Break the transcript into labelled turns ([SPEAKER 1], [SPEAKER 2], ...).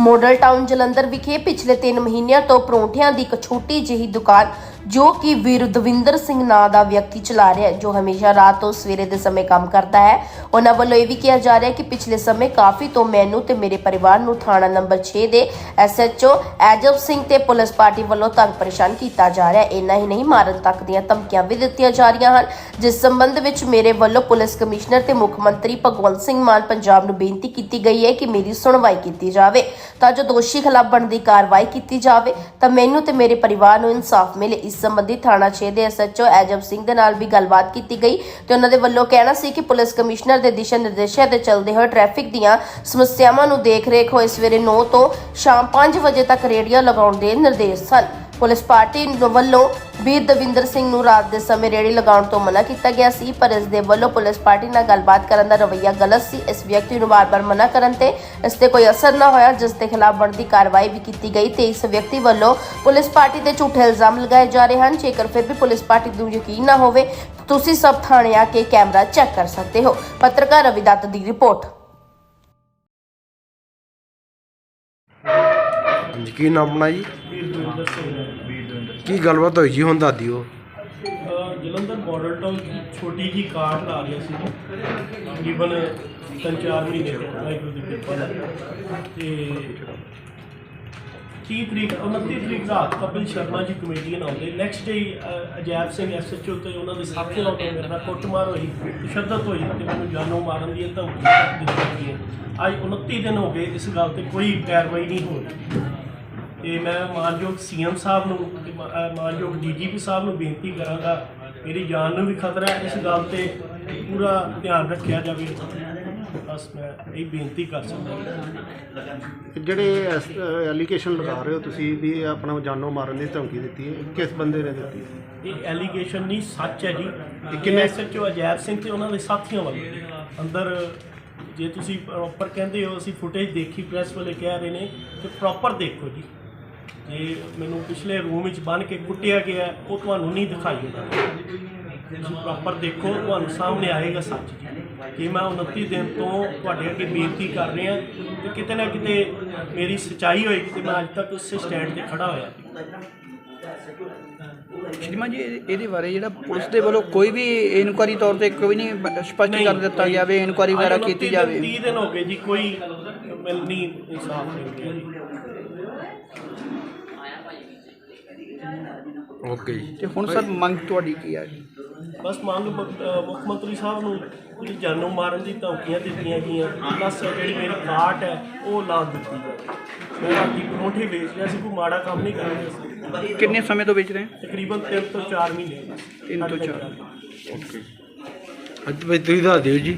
[SPEAKER 1] Model town Jalandhar ਵਿਖੇ ਪਿਛਲੇ 3 ਮਹੀਨਿਆਂ ਤੋਂ ਪਰੌਂਠਿਆਂ ਦੀ ਇੱਕ ਛੋਟੀ ਜਿਹੀ ਦੁਕਾਨ ਜੋ ਕਿ ਵੀਰ ਦਵਿੰਦਰ ਸਿੰਘ ਨਾਂ ਦਾ ਵਿਅਕਤੀ ਚਲਾ ਰਿਹਾ ਹੈ, ਜੋ ਹਮੇਸ਼ਾ ਰਾਤ ਤੋਂ ਸਵੇਰੇ ਦੇ ਸਮੇਂ ਕੰਮ ਕਰਦਾ ਹੈ। ਉਹਨਾਂ ਵੱਲੋਂ ਇਹ ਵੀ ਕਿਹਾ ਜਾ ਰਿਹਾ ਹੈ ਕਿ ਪਿਛਲੇ ਸਮੇਂ ਕਾਫੀ ਤੋਂ ਮੈਨੂੰ ਤੇ ਮੇਰੇ ਪਰਿਵਾਰ ਨੂੰ ਥਾਣਾ ਨੰਬਰ 6 ਦੇ ਐਸਐਚਓ ਐਜਬ ਸਿੰਘ ਤੇ ਪੁਲਿਸ ਪਾਰਟੀ ਵੱਲੋਂ ਤੰਗ ਪਰੇਸ਼ਾਨ ਕੀਤਾ ਜਾ ਰਿਹਾ ਹੈ। ਇੰਨਾ ਹੀ ਨਹੀਂ, ਮਾਰਨ ਤੱਕ ਦੀਆਂ ਧਮਕੀਆਂ ਵੀ ਦਿੱਤੀਆਂ ਜਾ ਰਹੀਆਂ ਹਨ। ਜਿਸ ਸੰਬੰਧ ਵਿੱਚ ਮੇਰੇ ਵੱਲੋਂ ਪੁਲਿਸ ਕਮਿਸ਼ਨਰ ਤੇ ਮੁੱਖ ਮੰਤਰੀ ਭਗਵੰਤ ਸਿੰਘ ਮਾਨ ਪੰਜਾਬ ਨੂੰ ਬੇਨਤੀ ਕੀਤੀ ਗਈ ਹੈ ਕਿ ਮੇਰੀ ਸੁਣਵਾਈ ਕੀਤੀ ਜਾਵੇ। ਤਾਂ ਜੋ ਦੋਸ਼ੀ ਖਿਲਾਫ ਬਣਦੀ ਕਾਰਵਾਈ ਕੀਤੀ ਜਾਵੇ, ਤਾਂ ਮੈਨੂੰ ਤੇ ਮੇਰੇ ਪਰਿਵਾਰ ਨੂੰ ਇਨਸਾਫ ਮਿਲੇ, ਇਸ ਸੰਬੰਧੀ ਥਾਣਾ 6 ਦੇ ਐਸਐਚਓ ਐਜਬ ਸਿੰਘ ਦੇ ਨਾਲ ਵੀ ਗੱਲਬਾਤ ਕੀਤੀ ਗਈ ਤੇ ਉਹਨਾਂ ਦੇ ਵੱਲੋਂ ਕਹਿਣਾ ਸੀ ਕਿ ਪੁਲਿਸ ਕਮਿਸ਼ਨਰ ਦੇ ਦਿਸ਼ਾ ਨਿਰਦੇਸ਼ਾਂ ਦੇ ਚੱਲਦੇ ਹੋਏ ਟ੍ਰੈਫਿਕ ਦੀਆਂ ਸਮੱਸਿਆਵਾਂ ਨੂੰ ਦੇਖ ਰੇਖ ਹੋਏ ਸਵੇਰੇ 9 ਤੋਂ ਸ਼ਾਮ 5 ਵਜੇ ਤੱਕ ਰੇੜੀਆਂ ਲਗਾਉਣ ਦੇ ਨਿਰਦੇਸ਼ ਸਨ। ਪੁਲਿਸ ਪਾਰਟੀ ਵੱਲੋਂ ਵੀਰ ਦਵਿੰਦਰ ਸਿੰਘ ਨੂੰ ਰਾਤ ਦੇ ਸਮੇਂ ਰੇੜੀ ਲਗਾਉਣ ਤੋਂ ਮਨਾ ਕੀਤਾ ਗਿਆ ਸੀ ਪਰ ਇਸ ਦੇ ਵੱਲੋਂ ਪੁਲਿਸ ਪਾਰਟੀ ਨਾਲ ਗੱਲਬਾਤ ਕਰਨ ਦਾ ਰਵੱਈਆ ਗਲਤ ਸੀ। ਇਸ ਵਿਅਕਤੀ ਨੂੰ ਵਾਰ-ਵਾਰ ਮਨਾ ਕਰਨ ਤੇ ਇਸ ਤੇ ਕੋਈ ਅਸਰ ਨਾ ਹੋਇਆ ਜਿਸ ਦੇ ਖਿਲਾਫ ਬਣਦੀ ਕਾਰਵਾਈ ਵੀ ਕੀਤੀ ਗਈ ਤੇ ਇਸ ਵਿਅਕਤੀ ਵੱਲੋਂ ਪੁਲਿਸ ਪਾਰਟੀ ਤੇ ਝੂਠੇ ਇਲਜ਼ਾਮ ਲਗਾਏ ਜਾ ਰਹੇ ਹਨ। ਜੇਕਰ ਫਿਰ ਵੀ ਪੁਲਿਸ ਪਾਰਟੀ ਨੂੰ ਯਕੀਨ ਨਾ ਹੋਵੇ ਤੁਸੀਂ ਸਭ ਥਾਣੇ ਆ ਕੇ ਕੈਮਰਾ ਚੈੱਕ ਕਰ ਸਕਦੇ ਹੋ। ਪੱਤਰਕਾਰ ਰਵੀ ਦੱਤ ਦੀ ਰਿਪੋਰਟ।
[SPEAKER 2] ਹਾਂਜੀ, ਆਪਣਾ ਜੀ।
[SPEAKER 3] ਵੀਰਦਵਿੰਦਰ ਸਿੰਘ
[SPEAKER 2] ਕੀ ਗੱਲਬਾਤ ਹੋਈ ਜੀ, ਹੁਣ ਦੱਸ ਦਿਓ।
[SPEAKER 3] ਅਹ ਜਲੰਧਰ ਬਾਰਡਰ ਤੋਂ ਛੋਟੀ ਜੀ ਕਾਰ ਲਾ ਰਿਹਾ ਸੀ। ਤਕਰੀਬਨ ਤਿੰਨ ਚਾਰ ਮਹੀਨੇ ਤੋਂ ਵਾਹਿਗੁਰੂ ਦੀ ਕਿਰਪਾ ਨਾਲ। ਤੇ 30 ਤਰੀਕ 29 ਤਰੀਕ ਰਾਤ ਕਪਿਲ ਸ਼ਰਮਾ ਜੀ ਕਮੇਡੀਅਨ ਆਉਂਦੇ। Next day Ajaib Singh SHO ਤੇ ਉਹਨਾਂ ਦੇ ਸਾਥੀਆਂ ਨਾਲ ਮੇਰੇ ਨਾਲ ਕੁੱਟਮਾਰ ਹੋਈ ਤਸ਼ੱਦਦ ਹੋਈ ਤੇ ਮੈਨੂੰ ਜਾਨੋਂ ਮਾਰਨ ਦੀ ਧਮਕੀ ਦਿੱਤੀ ਗਈ ਅੱਜ 29 ਦਿਨ ਹੋ ਗਏ ਇਸ ਗੱਲ ਤੇ ਕੋਈ ਕਾਰਵਾਈ ਨਹੀਂ ਹੋ ਰਹੀ। ਤੇ ਮੈਂ ਮਾਨਯੋਗ ਸੀਐਮ ਸਾਹਿਬ ਨੂੰ ਤੇ ਮਾਨਯੋਗ ਡੀਜੀਪੀ ਸਾਹਿਬ ਨੂੰ ਬੇਨਤੀ ਕਰਾਂਗਾ ਮੇਰੀ ਜਾਨ ਨੂੰ ਵੀ ਖਤਰਾ ਹੈ ਇਸ ਗੱਲ ਤੇ ਪੂਰਾ ਧਿਆਨ ਰੱਖਿਆ ਜਾਵੇ। ਬਸ ਮੈਂ ਇਹ ਬੇਨਤੀ ਕਰ ਸਕਦਾ
[SPEAKER 4] ਜਿਹੜੇ ਐਲੀਗੇਸ਼ਨ ਲਗਾ ਰਹੇ ਹੋ ਤੁਸੀਂ ਵੀ ਆਪਣਾ ਜਾਨੋਂ ਮਾਰਨ ਦੀ ਧਮਕੀ ਦਿੱਤੀ ਹੈ ਕਿਸ ਬੰਦੇ ਨੇ ਦਿੱਤੀ
[SPEAKER 3] ਇਹ ਐਲੀਗੇਸ਼ਨ ਨਹੀਂ ਸੱਚ ਹੈ ਜੀ।
[SPEAKER 4] ਕਿੰਨੇ-
[SPEAKER 3] ਐਸਐਚਓ ਅਜੈਬ ਸਿੰਘ ਤੇ ਉਹਨਾਂ ਦੇ ਸਾਥੀਆਂ ਵੱਲੋਂ। ਅੰਦਰ ਜੇ ਤੁਸੀਂ ਪ੍ਰੋਪਰ ਕਹਿੰਦੇ ਹੋ ਅਸੀਂ ਫੁਟੇਜ ਦੇਖੀ ਪ੍ਰੈਸ ਵਾਲੇ ਕਹਿ ਰਹੇ ਨੇ ਕਿ ਪ੍ਰੋਪਰ ਦੇਖੋ ਜੀ। ਜੇ ਮੈਨੂੰ ਪਿਛਲੇ ਰੂਮ ਵਿੱਚ ਬੰਨ ਕੇ ਕੁੱਟਿਆ ਗਿਆ ਉਹ ਤੁਹਾਨੂੰ ਨਹੀਂ ਦਿਖਾਈ ਦਿੰਦਾ ਤੁਸੀਂ ਪ੍ਰੋਪਰ ਦੇਖੋ ਤੁਹਾਨੂੰ ਸਾਹਮਣੇ ਆਏਗਾ ਸੱਚ। ਜੀ ਕਿ ਮੈਂ 29 ਦਿਨ ਤੋਂ ਤੁਹਾਡੇ ਅੱਗੇ ਬੇਨਤੀ ਕਰ ਰਿਹਾ ਤੇ ਕਿਤੇ ਨਾ ਕਿਤੇ ਮੇਰੀ ਸੱਚਾਈ ਹੋਏਗੀ ਤੇ ਮੈਂ ਅੱਜ ਤੱਕ ਉਸੇ ਸਟੈਂਡ ਤੇ ਖੜਾ ਹੋਇਆ।
[SPEAKER 5] ਸ਼੍ਰੀਮਾਨ ਜੀ ਇਹ- ਇਹਦੇ ਬਾਰੇ ਜਿਹੜਾ ਪੁਲਿਸ ਦੇ ਵੱਲੋਂ ਕੋਈ ਵੀ ਇਨਕੁਆਰੀ ਤੌਰ ਤੇ ਕੋਈ ਨਹੀਂ ਬ- ਸਪਸ਼ਟੀਕਰਨ ਦਿੱਤਾ ਗਿਆ ਵੀ ਇਨਕੁਆਰੀ ਵਗੈਰਾ
[SPEAKER 3] ਅੱਜ 29
[SPEAKER 5] ਕੀਤੀ ਜਾਵੇ।
[SPEAKER 3] 30 ਦਿਨ ਹੋ ਗਏ ਜੀ ਕੋਈ ਮਿਲਣੀ ਇਨਸਾਫ ਨਹੀਂ ਮਿਲਿਆ
[SPEAKER 2] ਓਕੇ ਜੀ
[SPEAKER 5] ਤੇ ਹੁਣ ਸਰ ਮੰਗ ਤੁਹਾਡੀ ਕੀ ਹੈ
[SPEAKER 3] ਬਸ ਮੰਗ ਮ- ਅਹ ਮੁੱਖ ਮੰਤਰੀ ਸਾਹਿਬ ਨੂੰ ਜਿਹੜੀ ਜਾਨੋਂ ਮਾਰਨ ਦੀ ਧਮਕੀਆਂ ਦਿੱਤੀਆਂ ਗਈਆਂ। ਪਲੱਸ ਜਿਹੜੀ ਮੇਰੀ ਕਾਟ ਹੈ ਉਹ ਲਾ ਦਿੱਤੀ ਜਾਵੇ। ਮੈਂ ਰਾਤੀ ਪਰੌਂਠੇ ਵੇਚ ਰਿਹਾ ਸੀ ਕੋਈ ਮਾੜਾ ਕੰਮ ਨਹੀਂ ਕਰ ਰਿਹਾ ਸੀ।
[SPEAKER 5] ਕਿੰਨੇ ਸਮੇਂ ਤੋਂ ਵੇਚ ਰਹੇ ਹੋ?
[SPEAKER 3] ਤਕਰੀਬਨ 3 ਤੋਂ 4 ਮਹੀਨੇ।
[SPEAKER 5] ਤਿੰਨ ਤੋਂ ਚਾਰ।
[SPEAKER 2] ਅੱਜ ਬਈ ਤੁਸੀਂ ਦੱਸ ਦਿਓ ਜੀ।